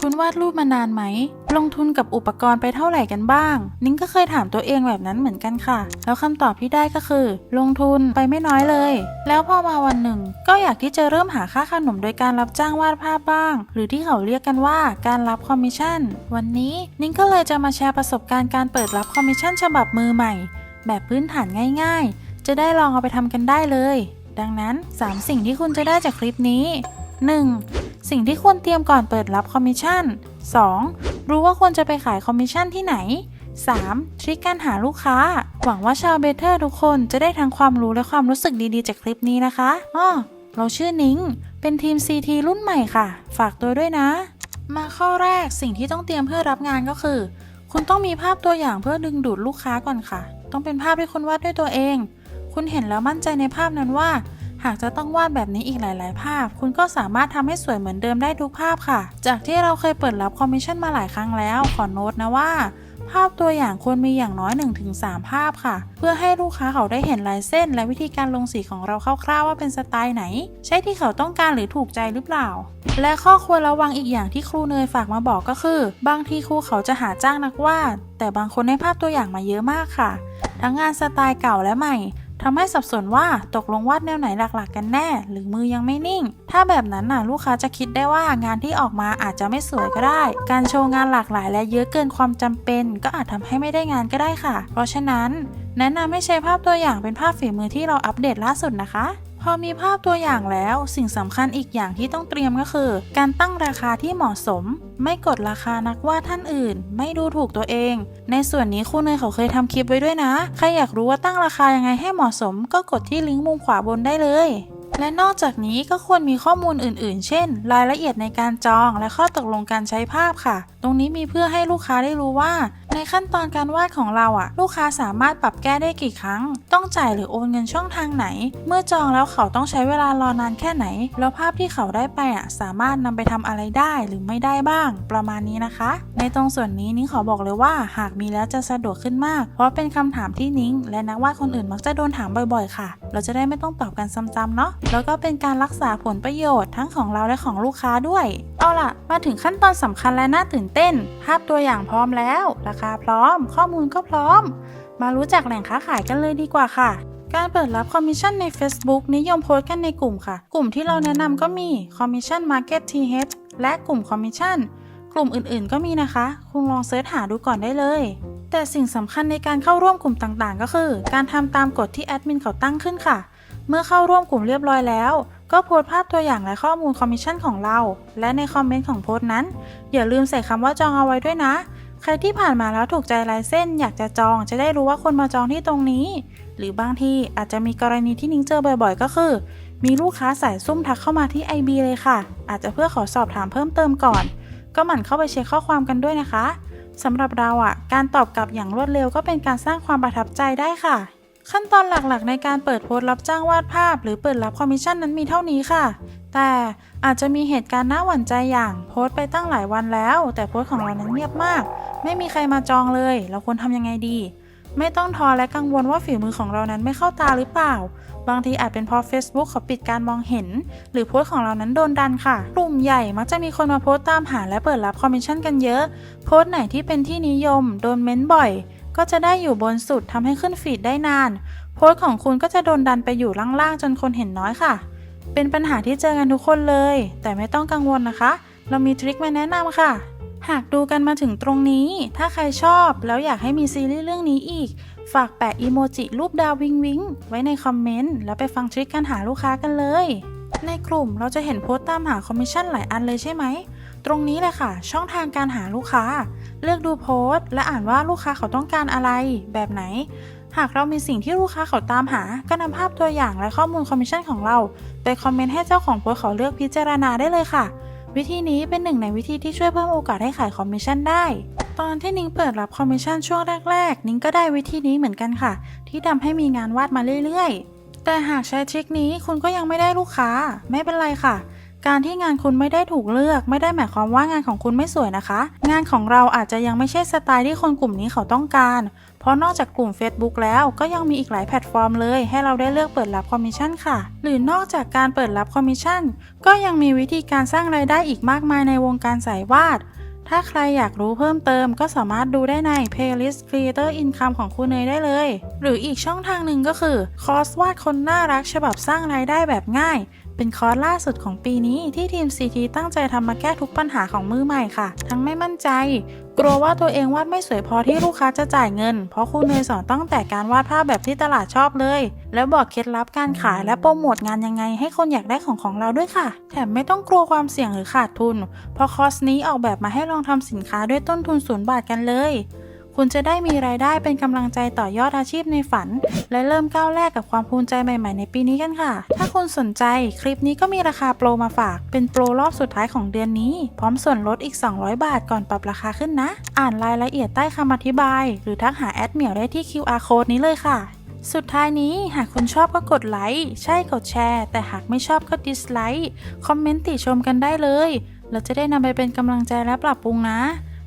คุณวาดรูปมานานไหม ลงทุนกับอุปกรณ์ไปเท่าไหร่กันบ้าง นิ้งก็เคยถามตัวเองแบบนั้นเหมือนกันค่ะ แล้วคำตอบที่ได้ก็คือ ลงทุนไปไม่น้อยเลย แล้วพอมาวันหนึ่ง ก็อยากที่จะเริ่มหาค่าขนมโดยการรับจ้างวาดภาพบ้าง หรือที่เขาเรียกกันว่าการรับคอมมิชชั่น วันนี้นิ้งก็เลยจะมาแชร์ประสบการณ์การเปิดรับคอมมิชชั่นฉบับมือใหม่ แบบพื้นฐานง่าย ๆ จะได้ลองเอาไปทำกันได้เลย ดังนั้น 3 สิ่งที่คุณจะได้จากคลิปนี้ 1. สิ่งที่ควรเตรียมก่อนเปิดรับคอมมิชชั่น 2. รู้ว่าควรจะไปขายคอมมิชชั่นที่ไหน 3. ทริคการหาลูกค้า หวังว่าชาวเบเทอร์ทุกคนจะได้ทั้งความรู้และความรู้สึกดีๆ จากคลิปนี้นะคะอ้อเราชื่อนิ้ง เป็นทีม CT รุ่นใหม่ค่ะ ฝากตัวด้วยนะ มาข้อแรกสิ่งที่ต้องเตรียมเพื่อรับงานก็คือ คุณต้องมีภาพตัวอย่างเพื่อดึงดูดลูกค้าก่อนค่ะ ต้องเป็นภาพที่คุณวาดด้วยตัวเอง คุณเห็นแล้วมั่นใจในภาพนั้นว่า หากจะต้องวาดแบบนี้อีกหลาย ๆ ภาพ คุณก็สามารถทำให้สวยเหมือนเดิมได้ทุกภาพค่ะ จากที่เราเคยเปิดรับคอมมิชชั่นมาหลายครั้งแล้ว ขอโน้ตนะว่า ภาพตัวอย่างควรมีอย่างน้อย 1-3 ภาพค่ะ เพื่อให้ลูกค้าเขาได้เห็นลายเส้น และวิธีการลงสีของเราคร่าว ๆ ว่าเป็นสไตล์ไหน ใช่ที่เขาต้องการหรือถูกใจหรือเปล่าและข้อควรระวังอีกอย่างที่ครูเนยฝากมาบอกก็คือ บางทีครูเขาจะหาจ้างนักวาด แต่บางคนให้ภาพตัวอย่างมาเยอะมากค่ะ ทั้งงานสไตล์เก่าและใหม่ ทำให้สับสนว่าตกลงวาดแนวไหนหลักๆ กันแน่ หรือมือยังไม่นิ่ง ถ้าแบบนั้นน่ะลูกค้าจะคิดได้ว่างานที่ออกมาอาจจะไม่สวยก็ได้ การโชว์งานหลากหลายและเยอะเกินความจำเป็น ก็อาจทำให้ไม่ได้งานก็ได้ค่ะ เพราะฉะนั้น แนะนำให้ใช้ภาพตัวอย่างเป็นภาพฝีมือที่เราอัปเดตล่าสุดนะคะ อมีภาพตัวอย่างแล้วสิ่งสำคัญอีกอย่างที่ต้องเตรียมก็คือ การตั้งราคาที่เหมาะสม ไม่กดราคานักวาดท่านอื่น ไม่ดูถูกตัวเอง ในส่วนนี้ครูเนยเขาเคยทำคลิปไว้ด้วยนะ ใครอยากรู้ว่าตั้งราคายังไงให้เหมาะสม ก็กดที่ลิงก์มุมขวาบนได้เลยและนอกจากนี้ก็ควรมีข้อมูลอื่น ๆ เช่น รายละเอียดในการจองและข้อตกลงการใช้ภาพค่ะ ตรงนี้มีเพื่อให้ลูกค้าได้รู้ว่า ในขั้นตอนการวาดของเราอะลูกค้าสามารถปรับแก้ได้กี่ครั้ง ต้องจ่ายหรือโอนเงินช่องทางไหน เมื่อจองแล้วเขาต้องใช้เวลารอนานแค่ไหน แล้วภาพที่เขาได้ไปอะสามารถนำไปทำอะไรได้หรือไม่ได้บ้าง ประมาณนี้นะคะ ในตรงส่วนนี้นิ้งขอบอกเลยว่า หากมีแล้วจะสะดวกขึ้นมาก เพราะเป็นคำถามที่นิ้งและนักวาดคนอื่นมักจะโดนถามบ่อย ๆ ค่ะ เราจะได้ไม่ต้องตอบกันซ้ำๆเนาะแล้วก็เป็นการรักษาผลประโยชน์ทั้งของเราและของลูกค้าด้วย เอาล่ะ มาถึงขั้นตอนสำคัญและน่าตื่นเต้น ภาพตัวอย่างพร้อมแล้วราคาาพร้อม ข้อมูลก็พร้อม มารู้จักแหล่งค้าขายกันเลยดีกว่าค่ะ การเปิดรับคอมมิชชั่นใน Facebook นิยมโพสต์กันในกลุ่มค่ะ กลุ่มที่เราแนะนำก็มี Commission Market TH และกลุ่ม Commission กลุ่มอื่นๆ ก็มีนะคะ คุณลองเสิร์ชหาดูก่อนได้เลย แต่สิ่งสำคัญในการเข้าร่วมกลุ่มต่างๆ ก็คือ การทำตามกฎที่แอดมินเขาตั้งขึ้นค่ะ เมื่อเข้าร่วมกลุ่มเรียบร้อยแล้วก็โพสภาพตัวอย่างและข้อมูลคอมมิชชั่นของเรา และในคอมเมนต์ของโพสต์นั้น อย่าลืมใส่คำว่าจองเอาไว้ด้วยนะ ใครที่ผ่านมาแล้วถูกใจลายเส้น อยากจะจองจะได้รู้ว่าคนมาจองที่ตรงนี้ หรือบางที่อาจจะมีกรณีที่นิ้งเจอบ่อยๆ ก็คือ มีลูกค้าสายซุ่มทักเข้ามาที่ IB เลยค่ะ อาจจะเพื่อขอสอบถามเพิ่มเติมก่อน ก็หมั่นเข้าไปเช็คข้อความกันด้วยนะคะสำหรับเราอะ การตอบกลับอย่างรวดเร็วก็เป็นการสร้างความประทับใจได้ค่ะ ขั้นตอนหลักๆ ในการเปิดโพสต์รับจ้างวาดภาพ หรือเปิดรับคอมมิชชั่นนั้นมีเท่านี้ค่ะ แต่อาจจะมีเหตุการณ์น่าหวั่นใจอย่างโพสต์ไปตั้งหลายวันแล้ว แต่โพสต์ของเรานั้นเงียบมาก ไม่มีใครมาจองเลย เราควรทำยังไงดี ไม่ต้องท้อและกังวลว่าฝีมือของเรานั้นไม่เข้าตาหรือเปล่า บางทีอาจเป็นเพราะ Facebook เขาปิดการมองเห็น หรือโพสต์ของเรานั้นโดนดันค่ะกลุ่มใหญ่มักจะมีคนมาโพสต์ตามหาและเปิดรับคอมมิชชั่นกันเยอะ โพสต์ไหนที่เป็นที่นิยม โดนเม้นบ่อย ก็จะได้อยู่บนสุดทำให้ขึ้นฟีดได้นาน โพสต์ของคุณก็จะโดนดันไปอยู่ล่างๆจนคนเห็นน้อยค่ะ เป็นปัญหาที่เจอกันทุกคนเลย แต่ไม่ต้องกังวลนะคะ เรามีทริคมาแนะนำค่ะ หากดูกันมาถึงตรงนี้ ถ้าใครชอบแล้วอยากให้มีซีรีส์เรื่องนี้อีก ฝากแปะอีโมจิรูปดาววิงวิงไว้ในคอมเมนต์ แล้วไปฟังทริคการหาลูกค้ากันเลย ในกลุ่มเราจะเห็นโพสต์ตามหาคอมมิชชั่นหลายอันเลยใช่ไหม ตรงนี้เลยค่ะ ช่องทางการหาลูกค้า เลือกดูโพสต์ และอ่านว่าลูกค้าเขาต้องการอะไร แบบไหน หากเรามีสิ่งที่ลูกค้าเขาตามหา ก็นำภาพตัวอย่างและข้อมูลคอมมิชชั่นของเรา ไปคอมเมนต์ให้เจ้าของโพสเขาเลือกพิจารณาได้เลยค่ะ วิธีนี้เป็นหนึ่งในวิธีที่ช่วยเพิ่มโอกาสให้ขายคอมมิชชั่นได้ ตอนที่นิ้งเปิดรับคอมมิชชั่นช่วงแรกๆ นิ้งก็ได้วิธีนี้เหมือนกันค่ะ ที่ทำให้มีงานวาดมาเรื่อยๆ แต่หากใช้ทริคนี้คุณก็ยังไม่ได้ลูกค้า ไม่เป็นไรค่ะ การที่งานคุณไม่ได้ถูกเลือก ไม่ได้หมายความว่างานของคุณไม่สวยนะคะ งานของเราอาจจะยังไม่ใช่สไตล์ที่คนกลุ่มนี้เขาต้องการ เพราะนอกจากกลุ่ม Facebook แล้วก็ยังมีอีกหลายแพลตฟอร์มเลย ให้เราได้เลือกเปิดรับคอมมิชชั่นค่ะ หรือนอกจากการเปิดรับคอมมิชชั่น ก็ยังมีวิธีการสร้างรายได้อีกมากมายในวงการสายวาด ถ้าใครอยากรู้เพิ่มเติม ก็สามารถดูได้ใน Playlist Creator Income ของคุณเนยได้เลย หรืออีกช่องทางหนึ่งก็คือคอร์สวาดคนน่ารักฉบับสร้างรายได้แบบง่าย เป็นคอร์สล่าสุดของปีนี้ที่ทีม CT ตั้งใจทำมาแก้ทุกปัญหาของมือใหม่ค่ะ ทั้งไม่มั่นใจ กลัวว่าตัวเองวาดไม่สวยพอที่ลูกค้าจะจ่ายเงิน เพราะครูเนยสอนตั้งแต่การวาดภาพแบบที่ตลาดชอบเลย แล้วบอกเคล็ดลับการขายและโปรโมทงานยังไงให้คนอยากได้ของของเราด้วยค่ะ แถมไม่ต้องกลัวความเสี่ยงหรือขาดทุน เพราะคอร์สนี้ออกแบบมาให้ลองทำสินค้าด้วยต้นทุนศูนย์บาทกันเลย คุณจะได้มีรายได้เป็นกำลังใจต่อยอดอาชีพในฝัน และเริ่มก้าวแรกกับความภูมิใจใหม่ ๆ ในปีนี้กันค่ะ ถ้าคุณสนใจคลิปนี้ก็มีราคาโปรมาฝาก เป็นโปรรอบสุดท้ายของเดือนนี้ พร้อมส่วนลดอีก 200 บาทก่อนปรับราคาขึ้นนะ อ่านรายละเอียดใต้คำอธิบาย หรือทักหาแอดเหมียวได้ที่ QR code นี้เลยค่ะสุดท้ายนี้หากคุณชอบก็กดไลค์ใช่กดแชร์ แต่หากไม่ชอบก็ดิสไลค์คอมเมนต์ติชมกันได้เลย เราจะได้นำไปเป็นกำลังใจและปรับปรุงนะ